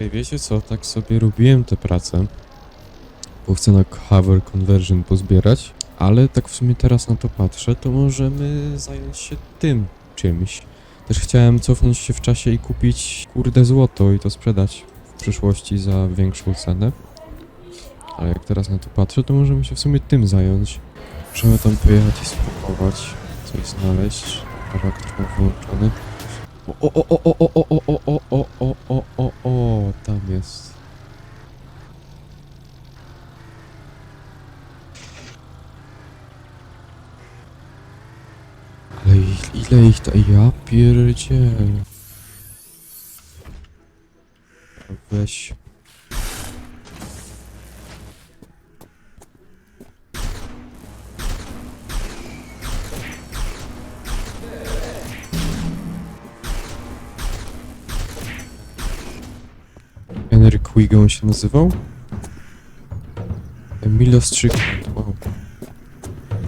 Ej, wiecie co, tak sobie robiłem tę pracę, bo chcę na cover conversion pozbierać, ale tak w sumie teraz na to patrzę, to możemy zająć się tym czymś. Też chciałem cofnąć się w czasie i kupić kurde złoto i to sprzedać w przyszłości za większą cenę. Ale jak teraz na to patrzę, to możemy się w sumie tym zająć. Możemy tam pojechać i spróbować coś znaleźć. Charakter. O, o, o, o, o, o, o, o, o, o, o, o, o, tam jest. Ale i- ile ich ta... Ja pierdzie. Weź. Henryk Wigon się nazywał? Emilio Strickland, wow.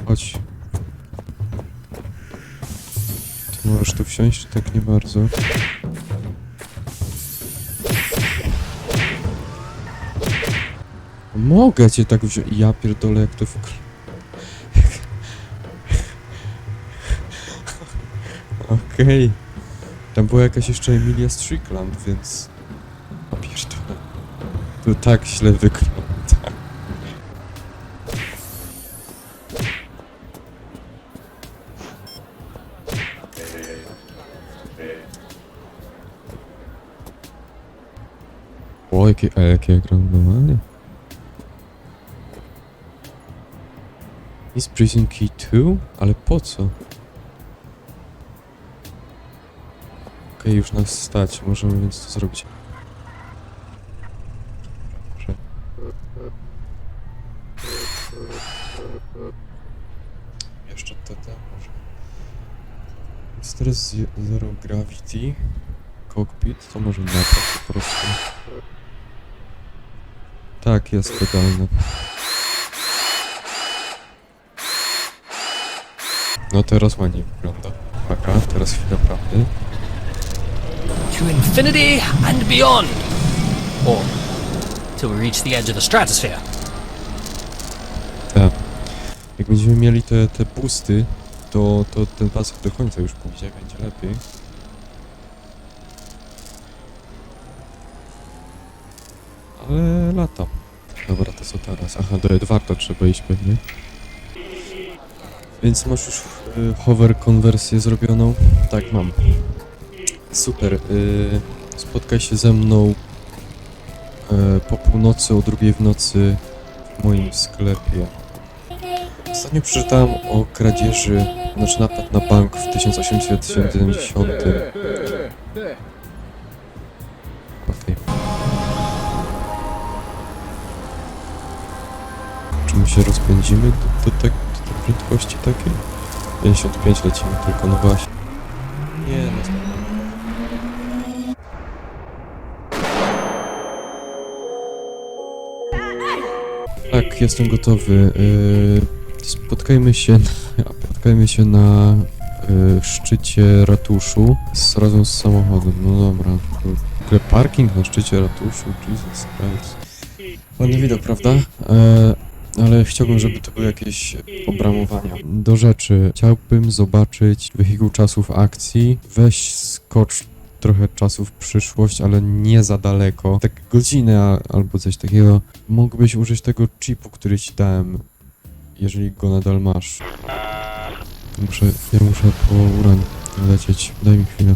Chodź. Możesz tu wsiąść, tak nie bardzo? Mogę cię tak wziąć. Ja pierdolę, jak to wykl... Okej. Tam była jakaś jeszcze Emilia Strickland, więc... A pierdolę. To tak źle wygląda. O, jakie, a jakie ja gram. Jest Prison Key 2? Ale po co? Okej, już nas stać, możemy więc to zrobić. Jeszcze TT może. Jest teraz ze- Zero Gravity. Cockpit, to może napad po prostu. Tak, jest legalne. No teraz ładnie wygląda. Uwaga, teraz chwila prawdy. To infinity and beyond! Or till we reach the edge of the stratosphere. Tak. Jak będziemy mieli te, te pusty, to, to ten pasek do końca już pójdzie, będzie lepiej. Dobra, to co teraz? Aha, do Edwarda trzeba iść pewnie. Więc masz już y, hover konwersję zrobioną? Tak, mam. Super. Y, spotkaj się ze mną y, po północy, o drugiej w nocy w moim sklepie. Ostatnio przeczytałem o kradzieży, znaczy napad na bank w 1870. Czy my się rozpędzimy do, do, tak, do prędkości takiej? 55 lecimy tylko, no właśnie. Nie, no. Tak, jestem gotowy. Yy, spotkajmy się, spotkajmy się na yy, szczycie ratuszu z, razem z samochodem. No dobra. W parking na szczycie ratuszu, Jesus Christ. Ładny widok, prawda? E, ale chciałbym, żeby to były jakieś obramowania. Do rzeczy. Chciałbym zobaczyć wehikuł czasów akcji. Weź skocz trochę czasu w przyszłość, ale nie za daleko. Tak godzinę albo coś takiego. Mógłbyś użyć tego chipu, który ci dałem, jeżeli go nadal masz. Muszę, ja muszę po urań lecieć. Daj mi chwilę.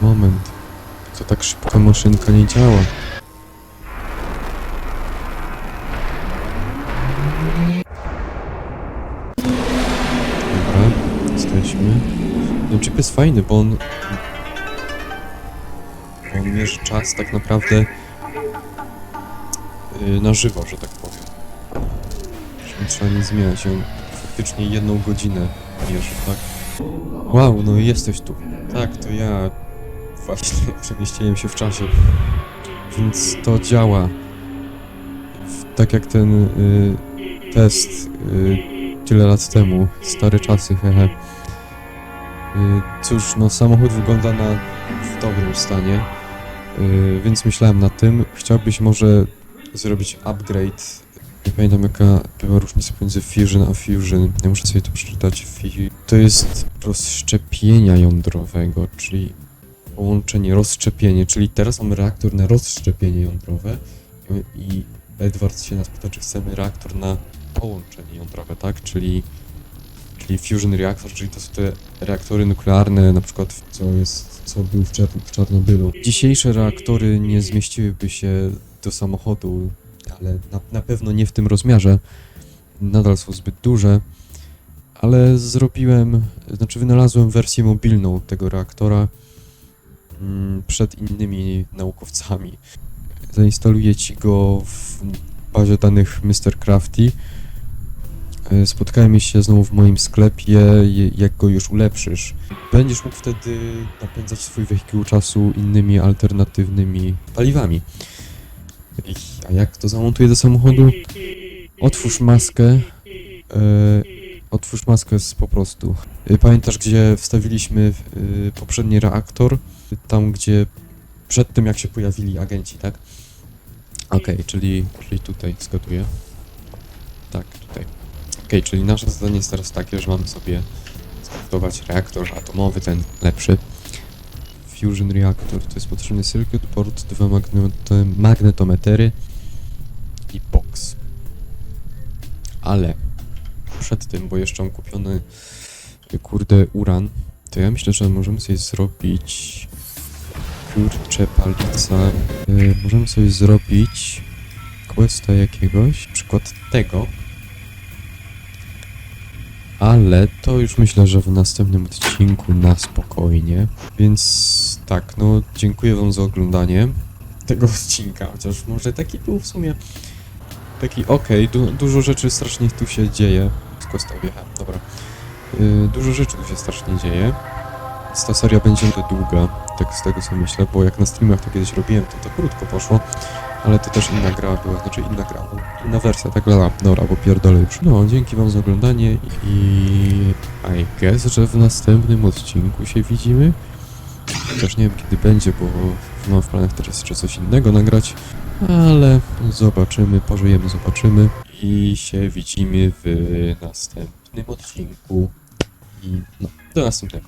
Moment. To tak szybko maszynka nie działa. Jest fajny, bo on... On mierzy czas tak naprawdę yy, na żywo, że tak powiem. Nie trzeba nic zmieniać. On faktycznie jedną godzinę mierzy, tak? Wow, no i jesteś tu. Tak, to ja właśnie przemieściłem się w czasie. Więc to działa. Tak jak ten y, test y, tyle lat temu. Stare czasy, hehe. Y, cóż, no samochód wygląda na w dobrym stanie. Yy, więc myślałem nad tym. Chciałbyś może zrobić upgrade. Nie pamiętam jaka była różnica pomiędzy Fusion a Fusion. Ja muszę sobie to przeczytać. To jest rozszczepienia jądrowego, czyli połączenie, rozszczepienie, czyli teraz mamy reaktor na rozszczepienie jądrowe i Edward się nas pyta, czy chcemy reaktor na połączenie jądrowe, tak? Czyli, czyli fusion reactor, czyli to są te reaktory nuklearne, na przykład co jest, co był w, Czar- w Czarnobylu. Dzisiejsze reaktory nie zmieściłyby się do samochodu, ale na, na pewno nie w tym rozmiarze. Nadal są zbyt duże, ale zrobiłem, znaczy wynalazłem wersję mobilną tego reaktora mm, przed innymi naukowcami. Zainstaluję ci go w bazie danych Mr. Crafty. E, Spotkajmy się znowu w moim sklepie, jak go już ulepszysz. Będziesz mógł wtedy napędzać swój wehikuł czasu innymi alternatywnymi paliwami. A jak to zamontuję do samochodu? Otwórz maskę. E, otwórz maskę z po prostu. E, Pamiętasz, gdzie wstawiliśmy poprzedni reaktor? Tam, gdzie przed tym, jak się pojawili agenci, tak? Okej, czyli, czyli tutaj zgaduję. Tak, tutaj. Czyli nasze zadanie jest teraz takie, że mamy sobie zbudować reaktor atomowy, ten lepszy. Fusion reaktor, to jest potrzebny circuit port, dwa magnet- magnetometry i box. Ale przed tym, bo jeszcze mam kupiony kurde uran, to ja myślę, że możemy sobie zrobić kurcze palica. Y, możemy sobie zrobić questa jakiegoś, przykład tego. Ale to już myślę, że w następnym odcinku na spokojnie. Więc tak, no dziękuję wam za oglądanie tego odcinka, chociaż może taki był w sumie taki okej, du dużo rzeczy strasznie tu się dzieje. Questa wjechałem, dobra. Y, dużo rzeczy tu się strasznie dzieje. Więc ta seria będzie długa, tak z tego co myślę, bo jak na streamach to kiedyś robiłem, to to krótko poszło, ale to też inna gra była, znaczy inna gra, inna wersja, tak dobra, dobra, bo pierdolę już. No, dzięki wam za oglądanie i I guess, że w następnym odcinku się widzimy. Chociaż nie wiem kiedy będzie, bo mam w planach teraz jeszcze coś innego nagrać, ale zobaczymy, pożyjemy, zobaczymy i się widzimy w następnym odcinku i no, do następnego.